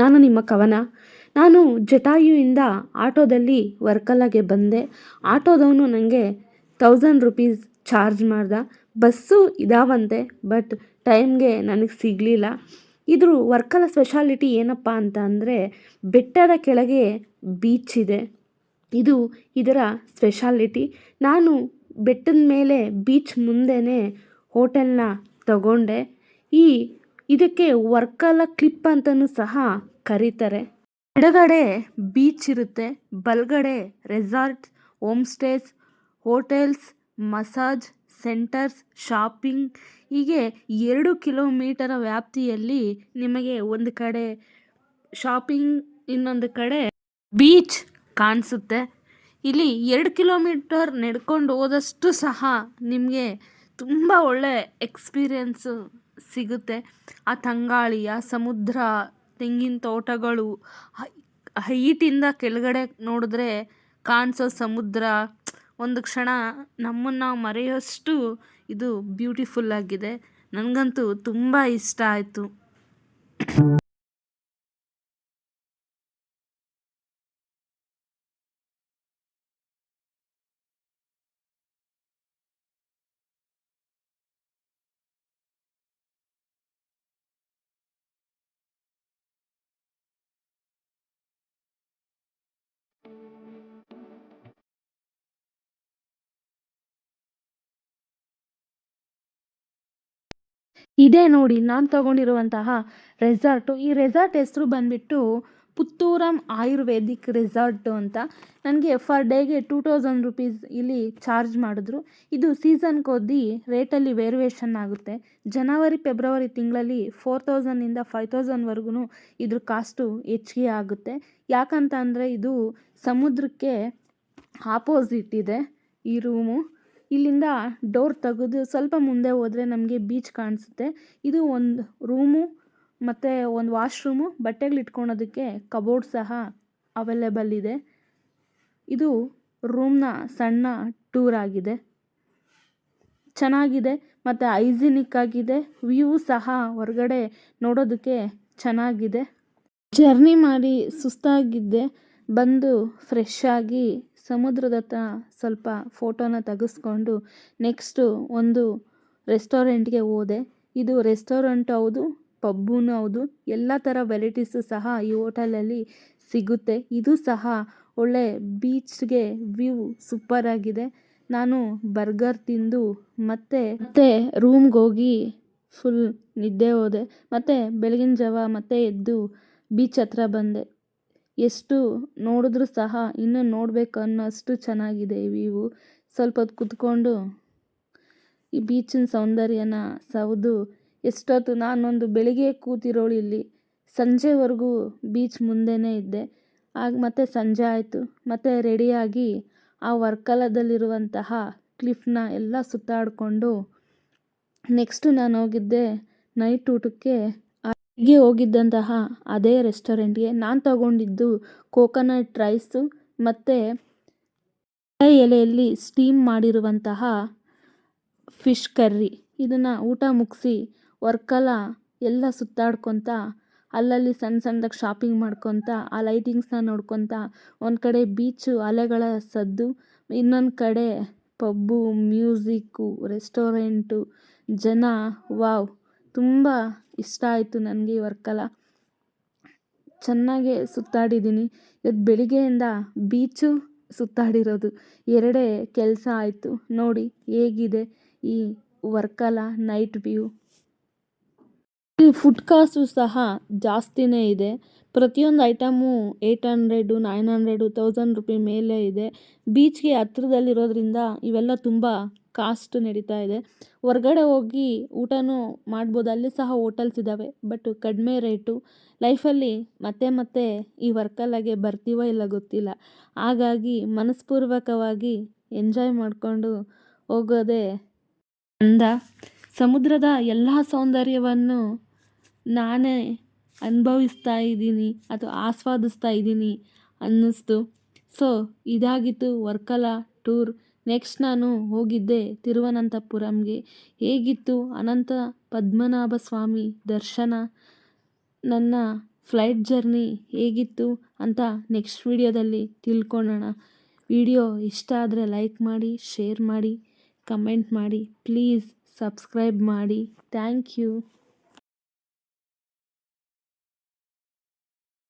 ನಾನು ನಿಮ್ಮ ಕವನ. ನಾನು ಜಟಾಯುವಿಂದ ಆಟೋದಲ್ಲಿ ವರ್ಕಲಾಗೆ ಬಂದೆ. ಆಟೋದವನು ನನಗೆ ತೌಸಂಡ್ ರುಪೀಸ್ ಚಾರ್ಜ್ ಮಾಡ್ದ. ಬಸ್ಸು ಇದಾವಂತೆ ಬಟ್ ಟೈಮ್ಗೆ ನನಗೆ ಸಿಗಲಿಲ್ಲ. ಇದ್ರ ವರ್ಕಲ ಸ್ಪೆಷಾಲಿಟಿ ಏನಪ್ಪ ಅಂತ ಅಂದರೆ ಬೆಟ್ಟದ ಕೆಳಗೆ ಬೀಚ್ ಇದೆ. ಇದು ಇದರ ಸ್ಪೆಷಾಲಿಟಿ ನಾನು ಬೆಟ್ಟದ ಮೇಲೆ ಬೀಚ್ ಮುಂದೆನೇ ಹೋಟೆಲ್ನ ತಗೊಂಡೆ. ಈ ಇದಕ್ಕೆ ವರ್ಕಲ ಕ್ಲಿಪ್ ಅಂತಲೂ ಸಹ ಕರೀತಾರೆ. ಎಡಗಡೆ ಬೀಚ್ ಇರುತ್ತೆ, ಬಲಗಡೆ resort home stays hotels, massage centres, shopping. ಹೀಗೆ ಎರಡು ಕಿಲೋಮೀಟರ್ ವ್ಯಾಪ್ತಿಯಲ್ಲಿ ನಿಮಗೆ ಒಂದು ಕಡೆ ಶಾಪಿಂಗ್, ಇನ್ನೊಂದು ಕಡೆ ಬೀಚ್ ಕಾಣಿಸುತ್ತೆ. ಇಲ್ಲಿ ಎರಡು ಕಿಲೋಮೀಟರ್ ನಡ್ಕೊಂಡು ಹೋದಷ್ಟು ಸಹ ನಿಮಗೆ ತುಂಬ ಒಳ್ಳೆ ಎಕ್ಸ್ಪೀರಿಯೆನ್ಸು. ಸಿಗುತ್ತೆ. ಆ ತಂಗಾಳಿ ಆ ಸಮುದ್ರ, ತೆಂಗಿನ ತೋಟಗಳು ಹೈಟಿಂದ ಕೆಳಗಡೆ ನೋಡಿದ್ರೆ ಕಾಣಿಸೋ ಸಮುದ್ರ. ಒಂದು ಕ್ಷಣ ನಮ್ಮನ್ನು ನಾವು ಮರೆಯೋಷ್ಟು ಇದು ಬ್ಯೂಟಿಫುಲ್ ಆಗಿದೆ. ನನಗಂತೂ ತುಂಬ ಇಷ್ಟ ಆಯಿತು. ಇದೇ ನೋಡಿ ನಾನು ತಗೊಂಡಿರುವಂತಹ ರೆಸಾರ್ಟು ಈ ರೆಸಾರ್ಟ್ ಹೆಸರು ಬಂದುಬಿಟ್ಟು ಪುತ್ತೂರಂ ಆಯುರ್ವೇದಿಕ್ ರೆಸಾರ್ಟು ಅಂತ. ನನಗೆ ಫರ್ ಡೇಗೆ ಟೂ ತೌಸಂಡ್ ರುಪೀಸ್ ಇಲ್ಲಿ ಚಾರ್ಜ್ ಮಾಡಿದ್ರು. ಇದು ಸೀಸನ್ ಕೊದ್ದಿ ರೇಟಲ್ಲಿ ವೇರಿಯೇಷನ್ ಆಗುತ್ತೆ. ಜನವರಿ ಫೆಬ್ರವರಿ ತಿಂಗಳಲ್ಲಿ ಫೋರ್ ತೌಸಂಡಿಂದ ಫೈವ್ ತೌಸಂಡ್ವರೆಗೂ ಇದ್ರ ಕಾಸ್ಟು ಹೆಚ್ಚಿಗೆ ಆಗುತ್ತೆ. ಯಾಕಂತ ಅಂದರೆ ಇದು ಸಮುದ್ರಕ್ಕೆ ಆಪೋಸಿಟ್ ಇದೆ ಈ ರೂಮು ಇಲ್ಲಿಂದ ಡೋರ್ ತೆಗೆದು ಸ್ವಲ್ಪ ಮುಂದೆ ಹೋದರೆ ನಮಗೆ ಬೀಚ್ ಕಾಣಿಸುತ್ತೆ. ಇದು ಒಂದು ರೂಮು, ಮತ್ತು ಒಂದು ವಾಶ್ರೂಮು, ಬಟ್ಟೆಗಳು ಇಟ್ಕೊಳೋದಕ್ಕೆ ಕಬೋರ್ಡ್ ಸಹ ಅವೈಲೇಬಲ್ ಇದೆ. ಇದು ರೂಮ್ನ ಸಣ್ಣ ಟೂರ್ ಆಗಿದೆ. ಚೆನ್ನಾಗಿದೆ, ಮತ್ತು ಹೈಜಿನಿಕ್ ಆಗಿದೆ, ವ್ಯೂ ಸಹ ಹೊರಗಡೆ ನೋಡೋದಕ್ಕೆ ಚೆನ್ನಾಗಿದೆ. ಜರ್ನಿ ಮಾಡಿ ಸುಸ್ತಾಗಿದ್ದೆ, ಬಂದು ಫ್ರೆಶ್ ಆಗಿ ಸಮುದ್ರದ ಹತ್ರ ಸ್ವಲ್ಪ ಫೋಟೋನ ತೆಗೆಸ್ಕೊಂಡು ನೆಕ್ಸ್ಟು ಒಂದು ರೆಸ್ಟೋರೆಂಟ್ಗೆ ಹೋದೆ. ಇದು ರೆಸ್ಟೋರೆಂಟ್ ಹೌದು ಪಬ್ಬೂ ಹೌದು, ಎಲ್ಲ ಥರ ವೆರೈಟೀಸು ಸಹ ಈ ಹೋಟೆಲಲ್ಲಿ ಸಿಗುತ್ತೆ. ಇದು ಸಹ ಒಳ್ಳೆ ಬೀಚ್ಗೆ ವ್ಯೂ ಸೂಪರಾಗಿದೆ ನಾನು ಬರ್ಗರ್ ತಿಂದು ಮತ್ತೆ ಮತ್ತೆ ರೂಮ್ಗೆ ಹೋಗಿ ಫುಲ್ ನಿದ್ದೆ ಹೋದೆ. ಮತ್ತು ಬೆಳಗಿನ ಜಾವ ಮತ್ತೆ ಎದ್ದು ಬೀಚ್ ಹತ್ರ ಬಂದೆ. ಎಷ್ಟು ನೋಡಿದ್ರೂ ಸಹ ಇನ್ನೂ ನೋಡಬೇಕು ಅನ್ನೋಷ್ಟು ಚೆನ್ನಾಗಿದೆ ವ್ಯೂ ಸ್ವಲ್ಪ ಹೊತ್ತು ಕುತ್ಕೊಂಡು ಈ ಬೀಚಿನ ಸೌಂದರ್ಯನ ಸವಿದು, ಎಷ್ಟೊತ್ತು ನಾನೊಂದು ಬೆಳಿಗ್ಗೆ ಕೂತಿರೋಳು ಇಲ್ಲಿ, ಸಂಜೆವರೆಗೂ ಬೀಚ್ ಮುಂದೆನೇ ಇದ್ದೆ. ಆಗ ಮತ್ತೆ ಸಂಜೆ ಆಯಿತು. ಮತ್ತೆ ರೆಡಿಯಾಗಿ ಆ ವರ್ಕಲದಲ್ಲಿರುವಂತಹ ಕ್ಲಿಫ್ನ ಎಲ್ಲ ಸುತ್ತಾಡಿಕೊಂಡು, ನೆಕ್ಸ್ಟು ನಾನು ಹೋಗಿದ್ದೆ ನೈಟ್ ಊಟಕ್ಕೆ ಹೀಗೆ ಹೋಗಿದ್ದಂತಹ ಅದೇ ರೆಸ್ಟೋರೆಂಟ್ಗೆ ನಾನು ತಗೊಂಡಿದ್ದು ಕೋಕೋನಟ್ ರೈಸು ಮತ್ತು ಎಲೆಯಲ್ಲಿ ಸ್ಟೀಮ್ ಮಾಡಿರುವಂತಹ ಫಿಶ್ ಕರ್ರಿ. ಇದನ್ನು ಊಟ ಮುಗಿಸಿ ವರ್ಕಲ ಎಲ್ಲ ಸುತ್ತಾಡ್ಕೊತ, ಅಲ್ಲಲ್ಲಿ ಸಣ್ಣ ಸಣ್ಣದಾಗಿ ಶಾಪಿಂಗ್ ಮಾಡ್ಕೊತ, ಆ ಲೈಟಿಂಗ್ಸ್ನ ನೋಡ್ಕೊತ, ಒಂದು ಕಡೆ ಬೀಚು ಅಲೆಗಳ ಸದ್ದು, ಇನ್ನೊಂದು ಕಡೆ ಪಬ್ಬು, ಮ್ಯೂಸಿಕ್ಕು, ರೆಸ್ಟೋರೆಂಟು, ಜನ, ವಾವ್. ತುಂಬ ಇಷ್ಟ ಆಯಿತು ನನಗೆ ಈ ವರ್ಕಲ. ಚೆನ್ನಾಗೇ ಸುತ್ತಾಡಿದ್ದೀನಿ. ಇವತ್ತು ಬೆಳಿಗ್ಗೆಯಿಂದ ಬೀಚು ಸುತ್ತಾಡಿರೋದು. ಎರಡೇ ಕೆಲಸ ಆಯಿತು. ನೋಡಿ ಹೇಗಿದೆ ಈ ವರ್ಕಲ, ನೈಟ್ ವ್ಯೂ. ಈ ಫುಡ್ ಕಾಸ್ಟು ಸಹ ಜಾಸ್ತಿನೇ ಇದೆ. ಪ್ರತಿಯೊಂದು item eight hundred nine hundred thousand rupee ಮೇಲೆ ಇದೆ. ಬೀಚ್ಗೆ ಹತ್ರದಲ್ಲಿರೋದ್ರಿಂದ ಇವೆಲ್ಲ ತುಂಬ ಕಾಸ್ಟ್ ನಡೀತಾ ಇದೆ. ಹೊರ್ಗಡೆ ಹೋಗಿ ಊಟನೂ ಮಾಡ್ಬೋದು. ಅಲ್ಲಿ ಸಹ ಹೋಟೆಲ್ಸ್ ಇದ್ದಾವೆ ಬಟ್ ಕಡಿಮೆ ರೇಟು ಲೈಫಲ್ಲಿ ಮತ್ತೆ ಮತ್ತೆ ಈ ವರ್ಕಲ್ಲಾಗೆ ಬರ್ತೀವೋ ಇಲ್ಲ ಗೊತ್ತಿಲ್ಲ. ಹಾಗಾಗಿ ಮನಸ್ಪೂರ್ವಕವಾಗಿ ಎಂಜಾಯ್ ಮಾಡಿಕೊಂಡು ಹೋಗೋದೇ ಅಂದ ಸಮುದ್ರದ ಎಲ್ಲ ಸೌಂದರ್ಯವನ್ನು ನಾನೇ ಅನುಭವಿಸ್ತಾ ಇದ್ದೀನಿ ಅಥವಾ ಆಸ್ವಾದಿಸ್ತಾ ಇದ್ದೀನಿ ಅನ್ನಿಸ್ತು. ಸೊ, ಇದಾಗಿತ್ತು ವರ್ಕಲ ಟೂರ್. ನೆಕ್ಸ್ಟ್ ನಾನು ಹೋಗಿದ್ದೆ ತಿರುವನಂತಪುರಂಗೆ. ಹೇಗಿತ್ತು ಅನಂತ ಪದ್ಮನಾಭ ಸ್ವಾಮಿ ದರ್ಶನ? ನನ್ನ ಫ್ಲೈಟ್ ಜರ್ನಿ ಹೇಗಿತ್ತು ಅಂತ ನೆಕ್ಸ್ಟ್ ವಿಡಿಯೋದಲ್ಲಿ ತಿಳ್ಕೊಳ್ಳೋಣ ವಿಡಿಯೋ ಇಷ್ಟ ಆದರೆ ಲೈಕ್ ಮಾಡಿ, ಶೇರ್ ಮಾಡಿ, ಕಮೆಂಟ್ ಮಾಡಿ. ಪ್ಲೀಸ್ ಸಬ್ಸ್ಕ್ರೈಬ್ ಮಾಡಿ. Thank you.